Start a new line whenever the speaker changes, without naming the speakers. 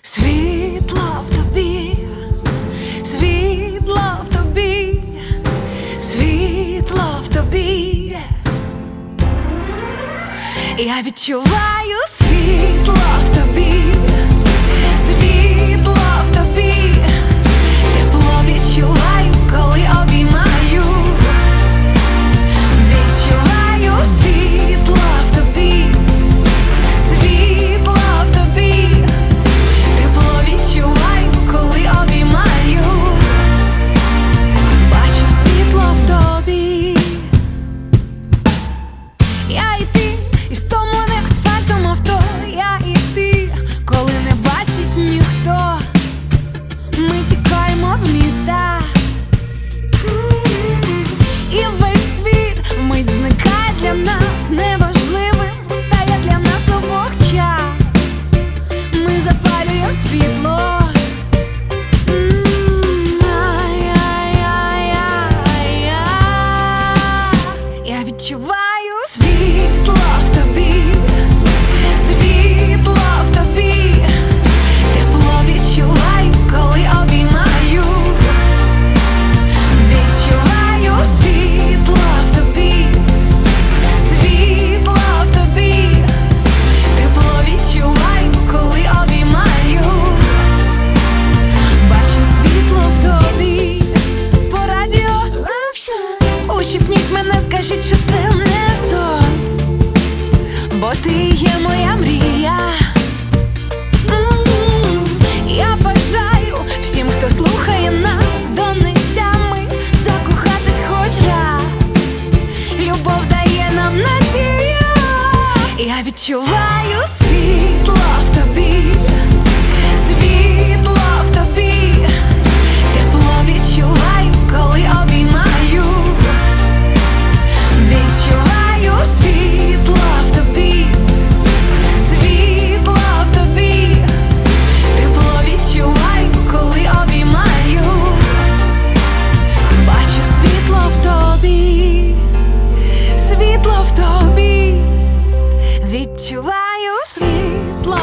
Світла в тобі, світла в тобі, світла в тобі. Я відчуваю світла в тобі. відчуваю. Світло в тобі, світло тепло відчуваю, коли обіймаю, відчуваю світло в тобі, світло в тобі, тепло відчуваю, коли обіймаю, бачу світло в тобі, по радіо, ущипніть мене, скажіть, що відчуваю. відкриваю світло.